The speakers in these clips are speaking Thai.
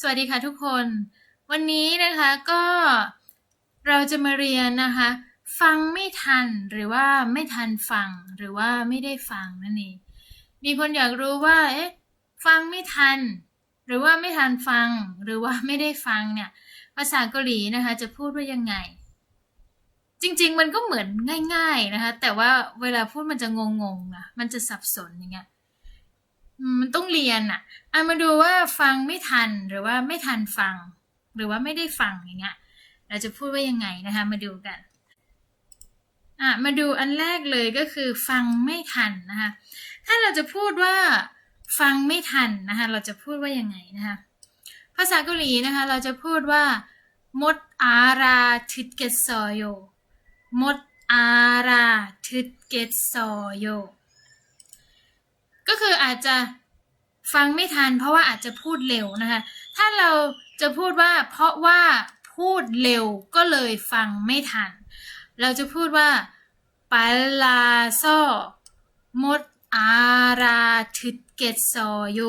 สวัสดีค่ะทุกคน วันนี้นะคะก็เราจะมาเรียนนะคะ ฟังไม่ทันหรือว่าไม่ทันฟังหรือว่าไม่ได้ฟังนั่นเองมีคนอยากรู้ว่าเอ๊ะฟังไม่ทัน หรือว่าไม่ทันฟัง หรือว่าไม่ได้ฟังเนี่ยภาษาเกาหลีนะคะจะพูดว่ายังไง จริง ๆ มันก็เหมือนง่าย ๆนะคะ แต่ว่าเวลาพูดมันจะงงๆนะมันจะสับสนอย่างเงี้ย มันต้องเรียนอะอะมาดูว่าฟังไม่ทันหรือว่าไม่ทันฟัง หรือว่าไม่ได้ฟังอย่างเงี้ย เราจะพูดว่ายังไงนะคะ มาดูกันอะมาดูอันแรกเลยก็คือฟังไม่ทันนะคะ ถ้าเราจะพูดว่าฟังไม่ทันนะคะ เราจะพูดว่ายังไงนะคะ ภาษาเกาหลีนะคะ เราจะพูดว่า มดอาราทึดเกตซอโย มดอาราทึดเกตซอโย ก็คืออาจจะฟังไม่ทัน เพราะว่าอาจจะพูดเร็วนะคะ ถ้าเราจะพูดว่า เพราะว่าพูดเร็วก็เลยฟังไม่ทัน เราจะพูดว่าปัลาโซมดอาราทึดเกตซอโย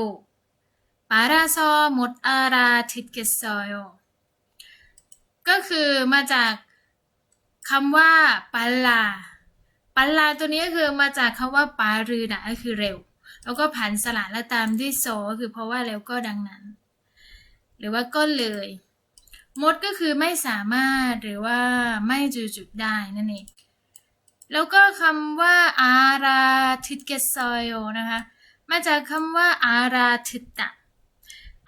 ปาราโซมดอาราทึดเกตซอโยก็คือมาจากคำว่าปัลาปัลลาตัวนี้ก็คือมาจากคำว่าปารือนะก็คือเร็ว แล้วก็ผันสระแล้วตามด้วยโซก็คือเพราะว่าเร็วก็ดังนั้น หรือว่าก็เลย มดก็คือไม่สามารถหรือว่าไม่จุจุดได้นั่นเองแล้วก็คำว่าอาราทิดเกซอยโอนะคะมาจากคำว่าอาราทิตตะ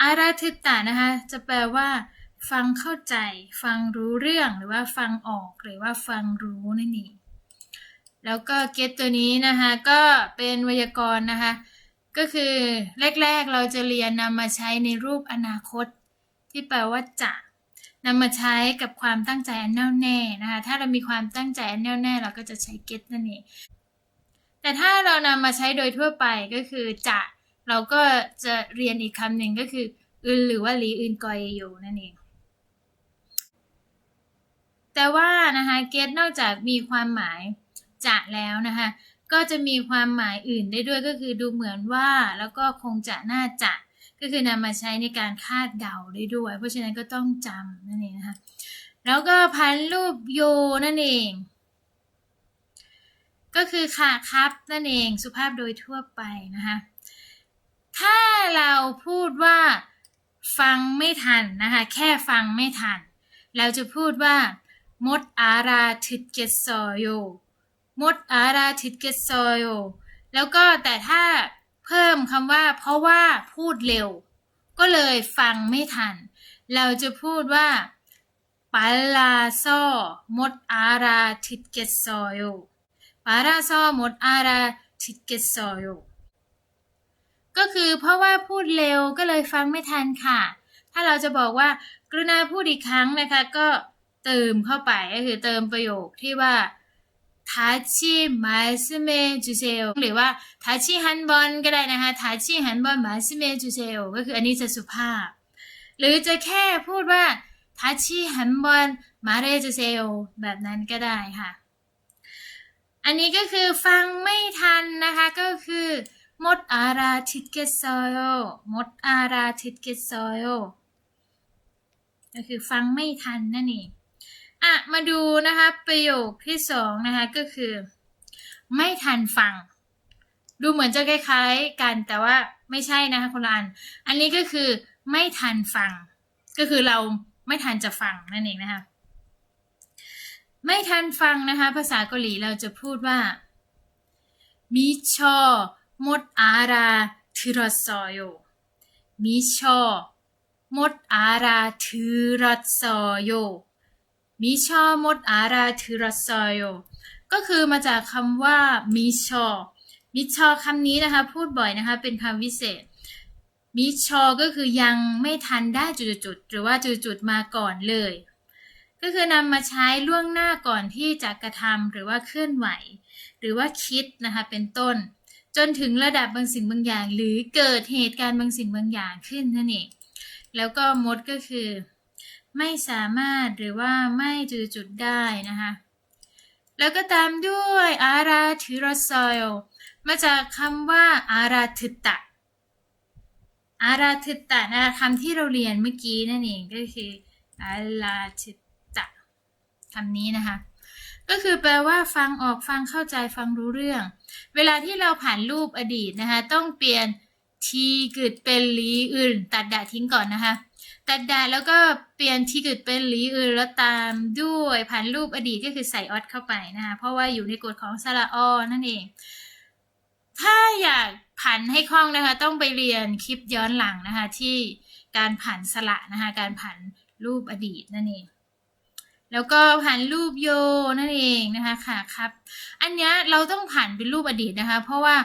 อาราทิตตะนะคะจะแปลว่า ฟังเข้าใจ ฟังรู้เรื่องหรือว่าฟังออกหรือว่าฟังรู้นั่นเอง แล้วก็ get ตัวนี้นะคะ ก็เป็นไวยากรณ์นะคะ ก็คือแรกๆเราจะเรียนนำมาใช้ในรูปอนาคต ที่แปลว่าจะนำมาใช้กับความตั้งใจอันแน่วแน่นะคะ ถ้าเรามีความตั้งใจอันแน่วแน่ เราก็จะใช้ get นั่นเอง แต่ถ้าเรานำมาใช้โดยทั่วไปก็คือจะเราก็จะเรียนอีกคำหนึ่งก็คืออึนหรือว่าลีอึนกอยโยนั่นเอง แต่ว่านะคะ get นอกจากมีความหมาย จะแล้วนะคะก็จะมีความหมายอื่นได้ด้วยก็คือดูเหมือนว่าแล้วก็คงจะน่าจะก็คือนำมาใช้ในการคาดเดาได้ด้วย เพราะฉะนั้นก็ต้องจำนั่นเองนะคะแล้วก็พันรูปโยนั่นเอง ก็คือค่ะครับนั่นเองสุภาพโดยทั่วไปนะคะถ้าเราพูดว่าฟังไม่ทันนะคะแค่ฟังไม่ทัน เราจะพูดว่ามดอาราทึดเกตซอโย มดอาราทิดเกตซอยแล้วก็แต่ถ้าเพิ่มคำว่า เพราะว่าพูดเร็ว ก็เลยฟังไม่ทัน เราจะพูดว่าปัลาโซมดอาราทิดเกตซอยปาราโซมดอาราทิดเกตซอยก็คือเพราะว่าพูดเร็วก็เลยฟังไม่ทันค่ะ ถ้าเราจะบอกว่ากรุณาพูดอีกครั้งนะคะ ก็เติมเข้าไปก็คือเติมประโยคที่ว่า 다시 말씀해 주세요 หรือว่า 다시 한번 ก็ได้นะคะ 다시 한번 말씀해 주세요 ก็คืออันนี้จะสุภาพ หรือจะแค่พูดว่า 다시 한번 말해 주세요 แบบนั้นก็ได้ค่ะ อันนี้ก็คือฟังไม่ทันนะคะ ก็คือหมดอาราทิดเกซอยหมดอาราทิดเกซอยก็คือฟังไม่ทันนั่นเอง อะมาดูนะคะประโยคที่สองนะคะก็คือ ไม่ทันฟัง ดูเหมือนจะคล้ายๆกันแต่ว่าไม่ใช่นะคะคนละอันอันนี้ก็คือไม่ทันฟัง ก็คือเราไม่ทันจะฟังนั่นเองนะคะไม่ทันฟังนะคะ ภาษาเกาหลีเราจะพูดว่ามิชอมดอาราทึรสโยมิชอมดอาราทึรสโย มิชอมดอาราทูรสโยก็คือมาจากคำว่ามิชอมิชอคำนี้นะคะ พูดบ่อยนะคะ เป็นคำวิเศษมิชอก็คือยังไม่ทันได้จุดๆหรือว่าจุดๆมาก่อนเลย ก็คือนำมาใช้ล่วงหน้าก่อนที่จะกระทำหรือว่าเคลื่อนไหว หรือว่าคิดนะคะ เป็นต้น จนถึงระดับบางสิ่งบางอย่าง หรือเกิดเหตุการณ์บางสิ่งบางอย่างขึ้นนั่นเองแล้วก็มดก็คือ ไม่สามารถหรือว่าไม่จุดจุดได้นะคะแล้วก็ตามด้วยอาราทิรสโยมาจากคำว่าอาราทิตะอาราทิตะนะคะคำที่เราเรียนเมื่อกี้นั่นเองก็คืออาราทิตะคำนี้นะคะก็คือแปลว่าฟังออกฟังเข้าใจฟังรู้เรื่อง เวลาที่เราผ่านรูปอดีตนะคะต้องเปลี่ยนทีกึดเป็นลีอื่น ตัดดะทิ้งก่อนนะคะ ตัดดะแล้วก็เปลี่ยนที่เกึดเป็นหลีอื่นแล้วตามด้วยผ่านรูปอดีตก็คือใส่ออดเข้าไปนะคะเพราะว่าอยู่ในกฎของสระอนั่นเอง ถ้าอยากผันให้คล่องนะคะ ต้องไปเรียนคลิปย้อนหลังนะคะ ที่การผันสระนะคะ การผันรูปอดีตนั่นเองแล้วก็ผันรูปโยนั่นเองนะคะค่ะครับ อันนี้เราต้องผันเป็นรูปอดีตนะคะ เพราะว่า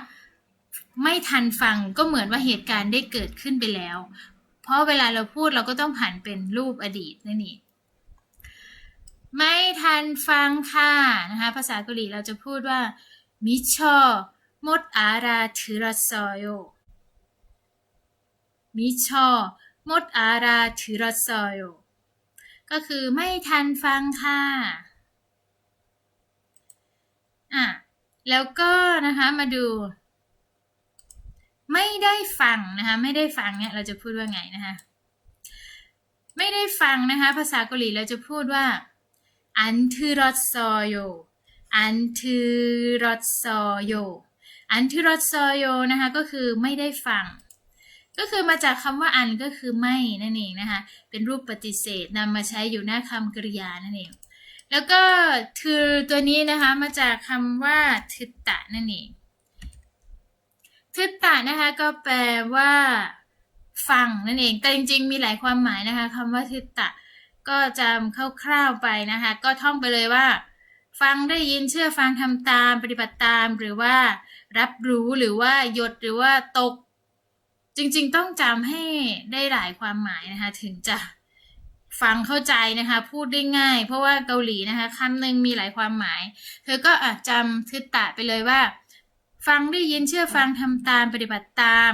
ไม่ทันฟังก็เหมือนว่าเหตุการณ์ได้เกิดขึ้นไปแล้ว เพราะเวลาเราพูดเราก็ต้องผันเป็นรูปอดีตนั่นเองไม่ทันฟังค่ะนะคะภาษาเกาหลีเราจะพูดว่ามิชอมดอาราถือรสโยมิชอมดอาราถือรสโยก็คือไม่ทันฟังค่ะอะแล้วก็นะคะมาดู ไม่ได้ฟังนะคะ ไม่ได้ฟังเนี่ยเราจะพูดว่าไงนะคะ ไม่ได้ฟังนะคะ ภาษาเกาหลีเราจะพูดว่าอันทืรอสโยอันทืรอสโยอันทืรอสโยนะคะก็คือไม่ได้ฟัง ก็คือมาจากคำว่าอันก็คือไม่นั่นเองนะคะ เป็นรูปปฏิเสธนำมาใช้อยู่หน้าคำกริยานั่นเองแล้วก็คือตัวนี้นะคะมาจากคำว่าทิตตะนั่นเอง ทิตตะนะคะก็แปลว่าฟังนั่นเอง แต่จริงๆ มีหลายความหมายนะคะคำว่าทิตตะ ก็จำคร่าวๆไปนะคะ ก็ท่องไปเลยว่า ฟังได้ยินเชื่อฟังทำตามปฏิบัติตามหรือว่า รับรู้หรือว่าหยดหรือว่าตก จริงๆ ต้องจำให้ได้หลายความหมายนะคะ ถึงจะฟังเข้าใจนะคะ พูดได้ง่าย เพราะว่าเกาหลีนะคะคำหนึ่งมีหลายความหมาย เธอก็อาจจำทิตตะไปเลยว่า ฟังได้ยินเชื่อฟังทำตามปฏิบัติตาม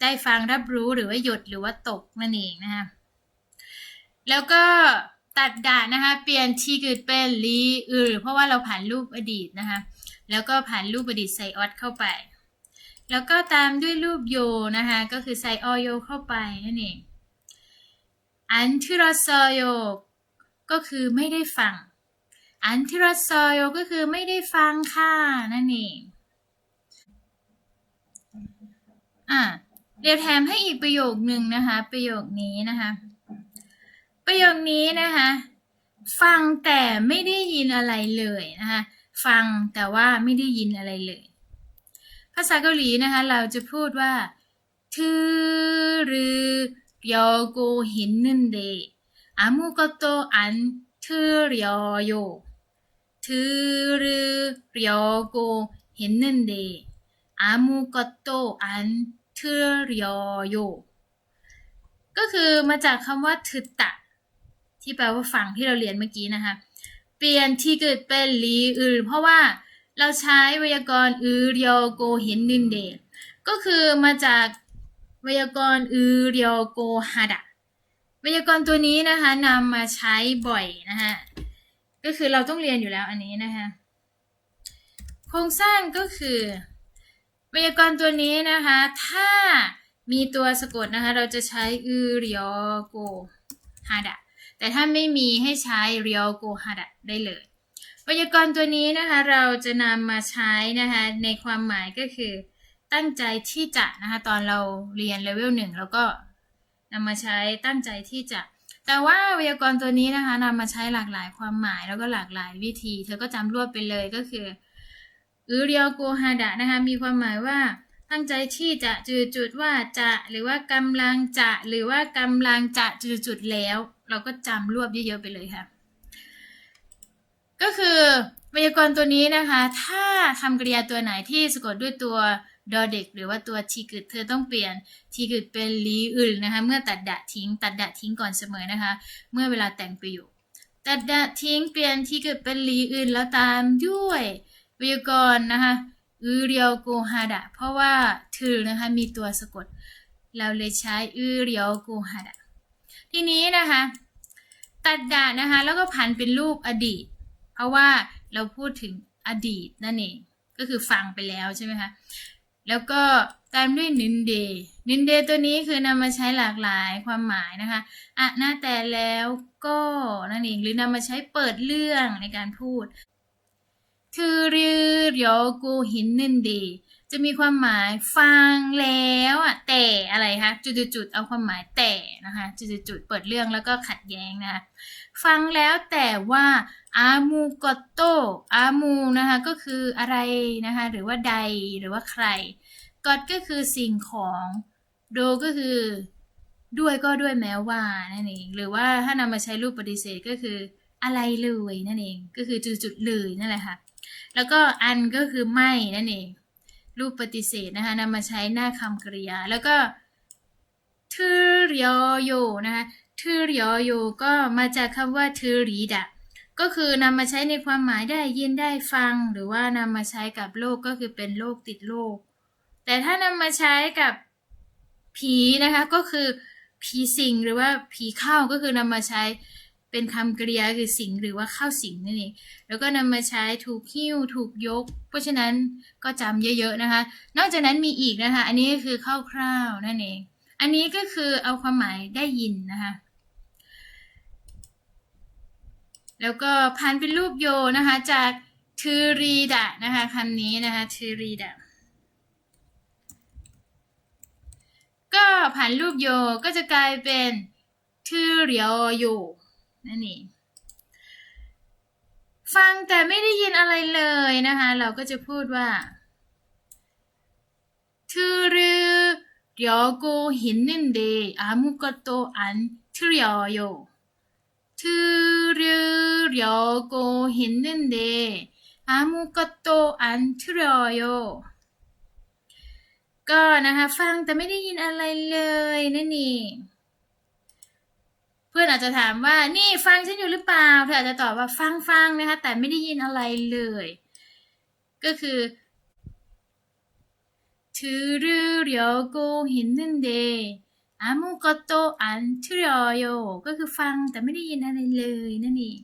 ได้ฟังรับรู้หรือว่าหยุดหรือว่าตกนั่นเองนะคะแล้วก็ตัดดะนะคะเปลี่ยนทีกึดเป็นลีอือเพราะว่าเราผ่านรูปอดีตนะคะแล้วก็ผ่านรูปอดีตใส่ออดเข้าไป แล้วก็ตามด้วยรูปโยนะคะก็คือใส่ออโยเข้าไปนั่นเองอันที่รสโยก็คือไม่ได้ฟัง อันที่รสโยก็คือไม่ได้ฟังค่ะนั่นเอง่ะเดี๋ยวแถมให้อีกประโยคหนึ่งนะคะ ประโยคนี้นะคะ ประโยคนี้นะคะ ฟังแต่ไม่ได้ยินอะไรเลยนะคะ ฟังแต่ว่าไม่ได้ยินอะไรเลย ภาษาเกาหลีนะคะ เราจะพูดว่าทือรือยอโกเห็นนึนเดอามูกโตอันทือยอยทือรือยอโกเห็นนึนเดอามูกโตอัน ทรยโย ก็คือมาจากคำว่าทึตะ ที่แปลว่าฟังที่เราเรียนเมื่อกี้นะคะ เปลี่ยนที่เกิดเป็นลีอือเพราะว่าเราใช้ไวยากรณ์อือเรียวโกเห็นนินเดก็คือมาจากไวยากรณ์อือเรียวโกฮาดะไวยากรณ์ตัวนี้นะคะนำมาใช้บ่อยนะคะก็คือเราต้องเรียนอยู่แล้วอันนี้นะคะโครงสร้างก็คือ ไวยากรณ์ตัวนี้นะคะ ถ้ามีตัวสะกดนะคะ เราจะใช้อือเรียวโกฮาดะแต่ถ้าไม่มีให้ใช้เรียวโกฮาดะได้เลยไวยากรณ์ตัวนี้นะคะเราจะนำมาใช้นะคะในความหมายก็คือ ตั้งใจที่จะนะคะตอนเราเรียนเลเวลหนึ่งเราก็นำมาใช้ตั้งใจที่จะ แต่ว่าไวยากรณ์ตัวนี้นะคะนำมาใช้หลากหลายความหมายแล้วก็หลากหลายวิธี เธอก็จำรวบไปเลยก็คือ อือเรียวโกฮาดะนะคะมีความหมายว่าตั้งใจที่จะจุดจุดว่าจะหรือว่ากำลังจะหรือว่ากำลังจะจุดจุดแล้ว เราก็จำรวบเยอะๆไปเลยค่ะ ก็คือไวยากรณ์ตัวนี้นะคะ ถ้าคำกริยาตัวไหนที่สะกดด้วยตัวดอเด็ก หรือว่าตัวทีกึดเธอต้องเปลี่ยนทีกึดเป็นลีอื่นนะคะ เมื่อตัดดะทิ้ง ตัดดะทิ้งก่อนเสมอนะคะ เมื่อเวลาแต่งประโยคตัดดะทิ้งเปลี่ยนทีกึดเป็นลีอื่นแล้วตามด้วย วยากรณ์นะคะอือเรียวโกฮาดะเพราะว่าถือนะคะมีตัวสะกด เราเลยใช้อือเรียวโกฮาดะทีนี้นะคะ ตัดดะนะคะแล้วก็ผันเป็นรูปอดีต เพราะว่าเราพูดถึงอดีตนั่นเองก็คือฟังไปแล้วใช่ไหมคะแล้วก็ตามด้วยนินเดนินเดตัวนี้คือนำมาใช้หลากหลายความหมายนะคะอะหน้าแต่แล้วก็นั่นเองหรือนำมาใช้เปิดเรื่องในการพูด คือเรียกูหินนินเดจะมีความหมายฟังแล้วอะแต่อะไรคะจุดๆเอาความหมายแต่นะคะจุดๆเปิดเรื่องแล้วก็ขัดแย้งนะคะฟังแล้วแต่ว่าอามูกโตอามูนะคะก็คืออะไรนะคะหรือว่าใดหรือว่าใครกอดก็คือสิ่งของโดก็คือด้วยก็ด้วยแม้ว่านั่นเองหรือว่าถ้านำมาใช้รูปปฏิเสธก็คืออะไรเลยนั่นเองก็คือจุดๆเลยนั่นแหละค่ะ แล้วก็อันก็คือไม่นั่นเอง รูปปฏิเสธนะคะนำมาใช้หน้าคำกริยา แล้วก็ทืรยอโยนะคะทืรยอโยก็มาจากคำว่าทืรีดะก็คือนำมาใช้ในความหมายได้ยินได้ฟัง หรือว่านำมาใช้กับโลกก็คือเป็นโรคติดโรคแต่ถ้านำมาใช้กับผีนะคะก็คือผีสิงหรือว่าผีเข้าก็คือนำมาใช้ เป็นคำกริยาคือสิงหรือว่าเข้าสิงนั่นเองแล้วก็นำมาใช้ถูกหิ้วถูกยก เพราะฉะนั้นก็จำเยอะๆนะคะ นอกจากนั้นมีอีกนะคะ อันนี้ก็คือคร่าวๆนั่นเอง อันนี้ก็คือเอาความหมายได้ยินนะคะแล้วก็พันเป็นรูปโยนะคะจากทืรีดะนะคะคำนี้นะคะทืรีดะก็ผ่านรูปโยก็จะกลายเป็นทืเรียวโย นั่นเองฟังแต่ไม่ได้ยินอะไรเลยนะคะ เราก็จะพูดว่าทืรืเรียวโกหินนินเดอามุกโตอันทืเรียวโยทืรืเรียวโกหินนินเดอามุกโตอันทืเรียวโยก็นะคะ ฟังแต่ไม่ได้ยินอะไรเลยนั่นเอง อาจจะถามว่านี่ฟังฉันอยู่หรือเปล่าเธออาจจะตอบว่าฟังฟังนะคะ แต่ไม่ได้ยินอะไรเลย ก็คือถือเรียวโกหินนึนเดอามุกโตอันทรโยก็คือฟังแต่ไม่ได้ยินอะไรเลยนั่นเอง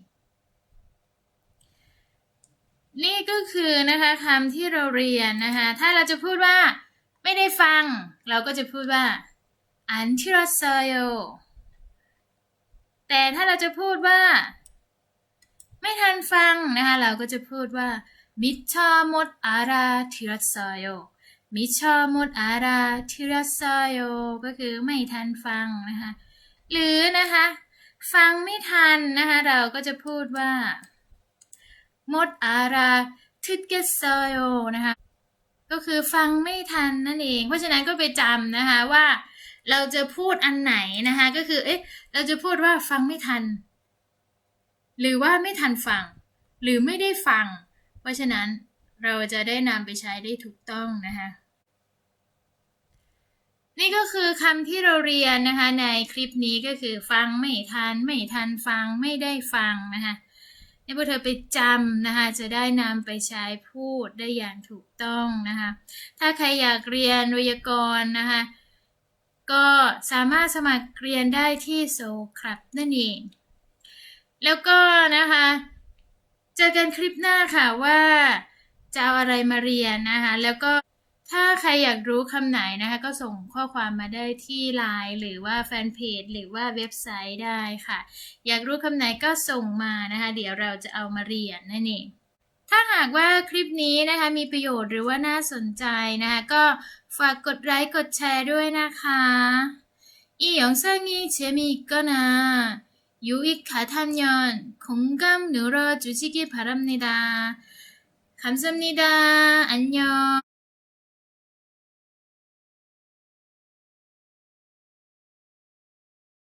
นี่ก็คือนะคะคำที่เราเรียนนะคะ ถ้าเราจะพูดว่า ไม่ได้ฟัง เราก็จะพูดว่าอันที่เราเซโย แต่ถ้าเราจะพูดว่า ไม่ทันฟังนะคะเราก็จะพูดว่ามิชาหมดอาราทิรัสโยมิชาหมดอาราทิรัสโยก็คือไม่ทันฟังนะคะหรือนะคะฟังไม่ทันนะคะเราก็จะพูดว่าหมดอาราทิเกสโยนะคะก็คือฟังไม่ทันนั่นเอง เพราะฉะนั้นก็ไปจำนะคะว่า เราจะพูดอันไหนนะคะ ก็คือ เอ๊ะ เราจะพูดว่าฟังไม่ทัน หรือว่าไม่ทันฟัง หรือไม่ได้ฟัง เพราะฉะนั้นเราจะได้นำไปใช้ได้ถูกต้องนะคะ นี่ก็คือคำที่เราเรียนนะคะ ในคลิปนี้ก็คือฟังไม่ทัน ไม่ทันฟัง ไม่ได้ฟังนะคะให้พวกเธอไปจำนะคะ จะได้นำไปใช้พูดได้อย่างถูกต้องนะคะ ถ้าใครอยากเรียนไวยากรณ์นะคะ ก็สามารถสมัครเรียนได้ที่โซครับนั่นเอง แล้วก็นะคะ เจอกันคลิปหน้าค่ะว่าจะเอาอะไรมาเรียนนะคะ แล้วก็ถ้าใครอยากรู้คำไหนนะคะ ก็ส่งข้อความมาได้ที่ไลน์หรือว่าแฟนเพจหรือว่าเว็บไซต์ได้ค่ะ อยากรู้คำไหนก็ส่งมานะคะ เดี๋ยวเราจะเอามาเรียนนั่นเอง ถ้าหากว่าคลิปนี้นะคะมีประโยชน์หรือว่าน่าสนใจนะคะ ก็ฝากกดไลค์กดแชร์ด้วยนะคะ이영상이재미있거나유익하다면공감눌러주시기바랍니다감사합니다안녕